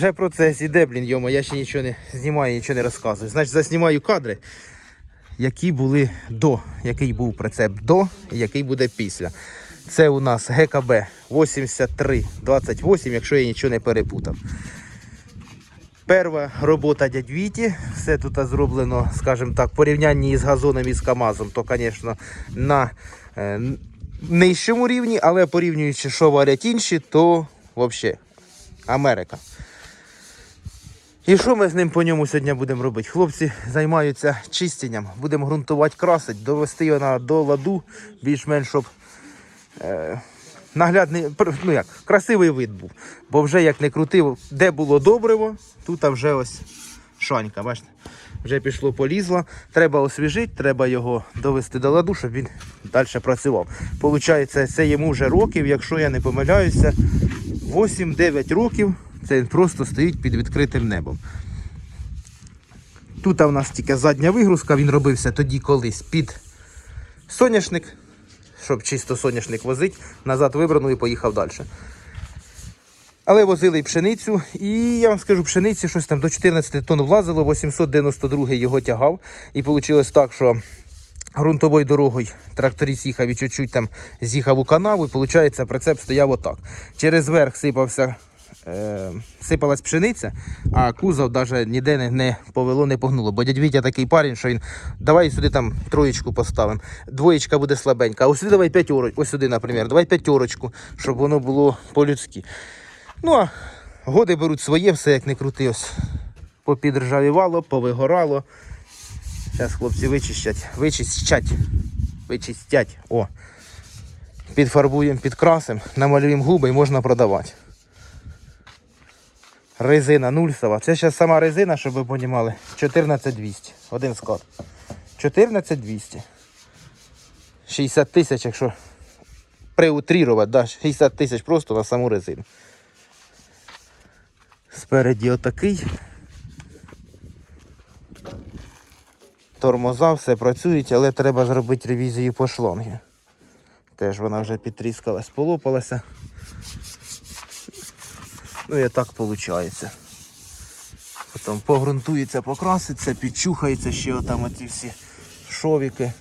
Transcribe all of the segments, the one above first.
Вже процес іде, блін, йома, я ще нічого не знімаю, нічого не розказую. Значить, заснімаю кадри, які були до, який був прицеп до і який буде після. Це у нас ГКБ 8328, якщо я нічого не перепутав. Перша робота дядь Віті, все тут зроблено, скажімо так, в порівнянні із газоном і з КАМАЗом, то, звісно, на е, нижчому рівні, але порівнюючи, що варять інші, то взагалі Америка. І що ми з ним по ньому сьогодні будемо робити? Хлопці займаються чистенням, будемо ґрунтувати, красить, довести його до ладу, більш-менш, щоб е, наглядний, ну як, красивий вид був. Бо вже як не крутив, де було добриво, тут вже ось шанька, бачите? Вже пішло, полізло. Треба освіжити, треба його довести до ладу, щоб він далі працював. Получається, це йому вже років, якщо я не помиляюся, 8-9 років це він просто стоїть під відкритим небом. Тут у нас тільки задня вигрузка, він робився тоді колись під соняшник, щоб чисто соняшник возить, назад вибрано і поїхав далі. Але возили і пшеницю, і я вам скажу, пшениці щось там до 14 тонн влазило, 892 його тягав. І вийшло так, що ґрунтовою дорогою тракторист їхав і чуть-чуть там з'їхав у канаву, і виходить, прицеп стояв отак. Через верх сипався, е, сипалась пшениця, а кузов навіть ніде не, не повело, не погнуло. Бо дядь Вітя такий парень, що він давай сюди там троєчку поставимо, двоєчка буде слабенька, а ось сюди давай п'ятерочку, ось сюди, наприклад, давай п'ятерочку, щоб воно було по-людськи. Ну а годи беруть своє, все як не крути, попідржавівало, повигорало. Зараз хлопці вичищать, вичистять, вичистять. О. Підфарбуємо, підкрасимо, намалюємо губи і можна продавати. Резина нульсова. Це зараз сама резина, щоб ви розуміли. 14200. Один склад. 14200. 60 тисяч, якщо приутрірувати, да, 60 тисяч просто на саму резину. Спереді отакий. Тормоза, все працюють, але треба зробити ревізію по шлонгі. Теж вона вже підтріскалась, полопалася. Ну і так виходить. Потім погрунтується, покраситься, підчухається ще отам оці всі шовіки.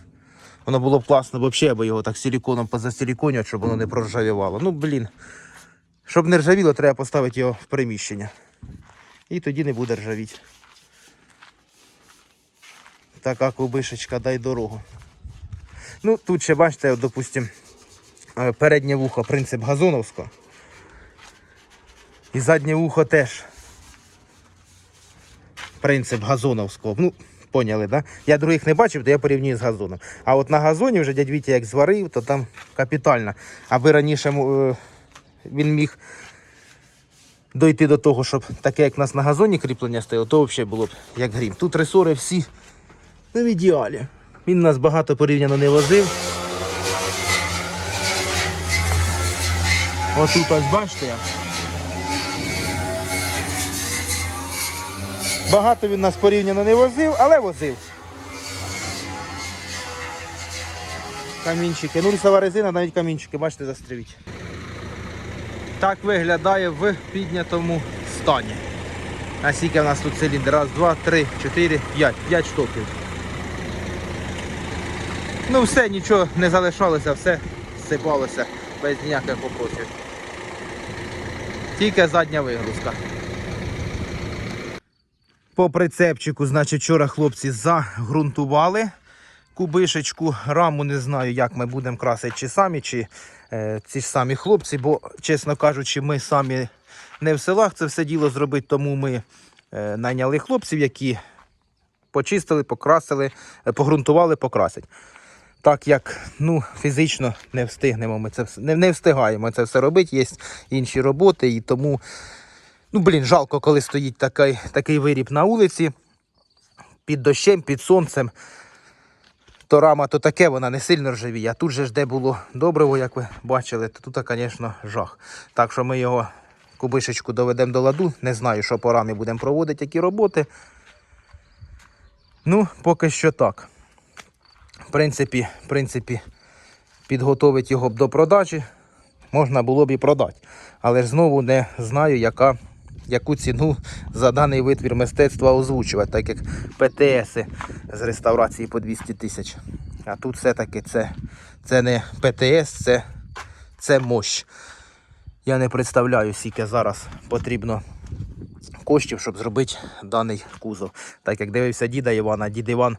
Воно було б класно, взагалі, аби його так силіконом позасиліконювати, щоб воно не проржавівало. Ну, блін. Щоб не ржавіло, треба поставити його в приміщення. І тоді не буде ржавіти. Така кубишечка, дай дорогу. Ну, тут ще бачите, от, допустим, е, переднє вухо, принцип газоновського. І заднє вухо теж. Принцип газоновського. Ну, поняли, да? Я других не бачив, то я порівнюю з газоном. А от на газоні вже дядь Вітя як зварив, то там капітально. Аби раніше е, він міг дойти до того, щоб таке, як у нас на газоні кріплення стояло, то взагалі було б як грім. Тут ресори всі ну, в ідеалі. Він нас багато порівняно не возив. Отут ось бачите Багато він нас порівняно не возив, але возив. Камінчики. Ну, лісова резина, навіть камінчики, бачите, застрівіть. Так виглядає в піднятому стані. А скільки в нас тут циліндр? Раз, два, три, чотири, п'ять. П'ять штоків. Ну все, нічого не залишалося, все сипалося без ніяких вопросів. Тільки задня вигрузка. По прицепчику, значить, вчора хлопці загрунтували кубишечку. Раму не знаю, як ми будемо красити, чи самі, чи е, ці ж самі хлопці, бо, чесно кажучи, ми самі не в селах це все діло зробити, тому ми е, найняли хлопців, які почистили, покрасили, е, погрунтували, покрасять. Так як ну, фізично не встигнемо, ми це не, не встигаємо це все робити, є інші роботи, і тому, ну блін, жалко, коли стоїть такий, такий виріб на вулиці, під дощем, під сонцем. То рама то таке, вона не сильно ржавіє. А тут же ж де було добриво, як ви бачили, то тут, звісно, жах. Так що ми його кубишечку доведемо до ладу. Не знаю, що по рамі будемо проводити, які роботи. Ну, поки що так. В принципі, в принципі, підготовити його б до продажі можна було б і продати. Але ж знову не знаю, яка яку ціну за даний витвір мистецтва озвучувати, так як ПТС з реставрації по 200 тисяч. А тут все-таки це, це не ПТС, це, це мощ. Я не представляю, скільки зараз потрібно коштів, щоб зробити даний кузов. Так як дивився діда Івана, дід Іван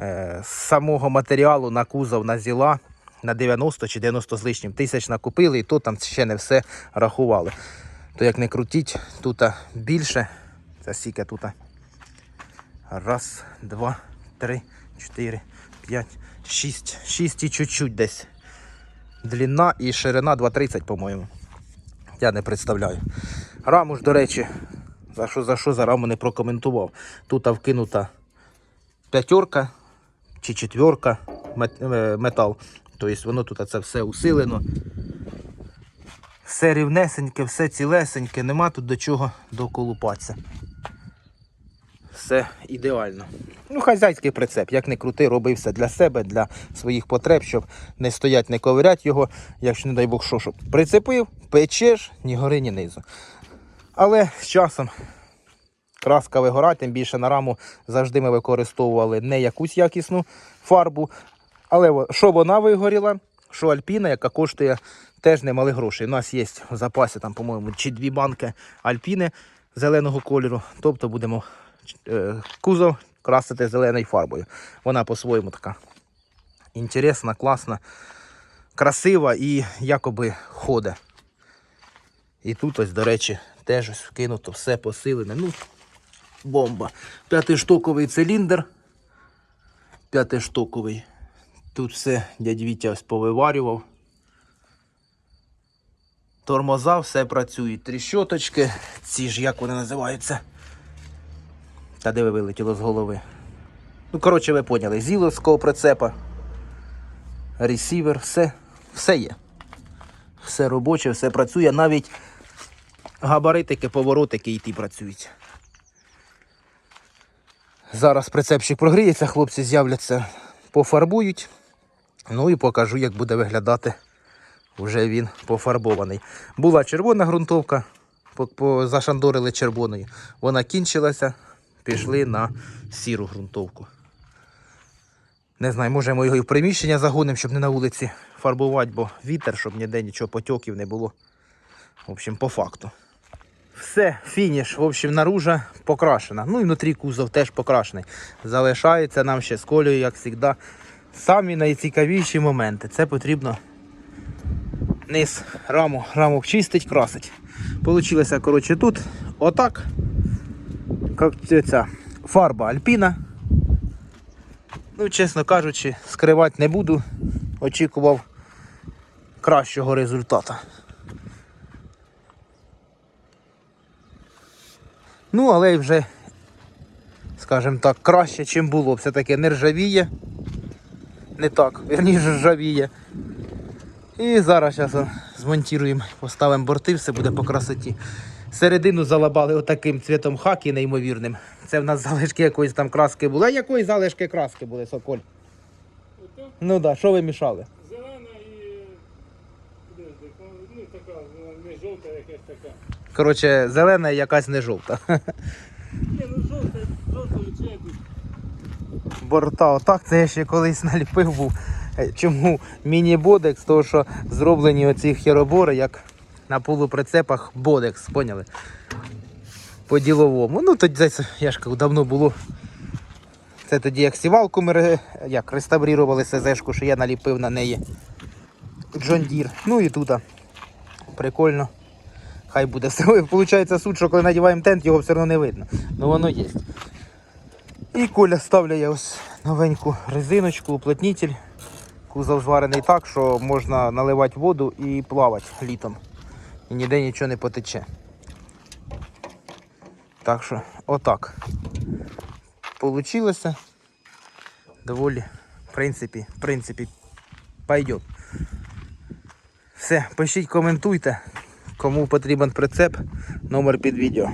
е, з самого матеріалу на кузов на зіла на 90 чи 90 з лишнім тисяч накупили, і то там ще не все рахували. То як не крутіть, тут більше. Це скільки тут. Раз, два, три, чотири, п'ять, шість. Шість і чуть-чуть десь. Длина і ширина 2,30, по-моєму. Я не представляю. Раму ж, до речі, за що за що за раму не прокоментував. Тут вкинута п'ятерка чи четверка е, метал. Тобто воно тут це все усилено. Все рівнесеньке, все цілесеньке, нема тут до чого доколупатися. Все ідеально. Ну, хазяйський прицеп, як не крути, робив все для себе, для своїх потреб, щоб не стоять, не ковирять його, якщо, не дай Бог, що, щоб прицепив, печеш, ні гори, ні низу. Але з часом краска вигорає, тим більше на раму завжди ми використовували не якусь якісну фарбу. Але що вона вигоріла, що Альпіна, яка коштує теж немали грошей. У нас є в запасі, там, по-моєму, чи дві банки Альпіни зеленого кольору. Тобто будемо е, кузов красити зеленою фарбою. Вона по-своєму така інтересна, класна, красива і якоби ходить. І тут ось, до речі, теж ось вкинуто все посилене. Ну, бомба. П'ятиштоковий циліндр. П'ятиштоковий. Тут все дядь Вітя ось повиварював. Тормоза, все працює. Тріщоточки. Ці ж як вони називаються. Та де ви вилетіло з голови? Ну, коротше, ви поняли. Зіловського прицепа. Ресівер, все, все є. Все робоче, все працює. Навіть габаритики, поворотики ті працюють. Зараз прицепчик прогріється, хлопці з'являться, пофарбують. Ну і покажу, як буде виглядати вже він пофарбований. Була червона ґрунтовка, зашандорили червоною. Вона кінчилася, пішли на сіру ґрунтовку. Не знаю, може ми його і в приміщення загонимо, щоб не на вулиці фарбувати, бо вітер, щоб ніде нічого потьоків не було. В общем, по факту. Все, фініш. В общем, наружа покрашена. Ну і внутрі кузов теж покрашений. Залишається нам ще з колею, як завжди. Самі найцікавіші моменти. Це потрібно низ раму, раму чистить, красить. Получилося, коротше, тут отак. Як ця фарба Альпіна. Ну, чесно кажучи, скривати не буду. Очікував кращого результату. Ну, але вже, скажімо так, краще, чим було. Все-таки не ржавіє. Не так, верніше ржавіє. І зараз зараз змонтуємо, поставимо борти, все буде по красоті. Середину залабали отаким цвітом хакі неймовірним. Це в нас залишки якоїсь там краски були. А якої залишки краски були, Соколь? Ну так, да, що ви мішали? Зелена і ну така, не жовта, якась така. Коротше, зелена і якась не жовта. Ні, ну жовта, жовтого цвіту. Борта. Отак це я ще колись наліпив був. Е, Чому міні-бодекс? Тому що зроблені оці херобори, як на полуприцепах бодекс, поняли? По-діловому. Ну, тоді я ж давно було. Це тоді як сівалку ми як реставрували СЗшку, що я наліпив на неї. Джон Дір. Ну і тут. Прикольно. Хай буде все. Получається суть, що коли надіваємо тент, його все одно не видно. Ну воно є. І Коля ставляє ось новеньку резиночку, уплотнитель. Кузов зварений так, що можна наливати воду і плавати літом. І ніде нічого не потече. Так що, отак. Получилося. Доволі, в принципі, в принципі, пойдет. Все, пишіть, коментуйте. Кому потрібен прицеп, номер під відео.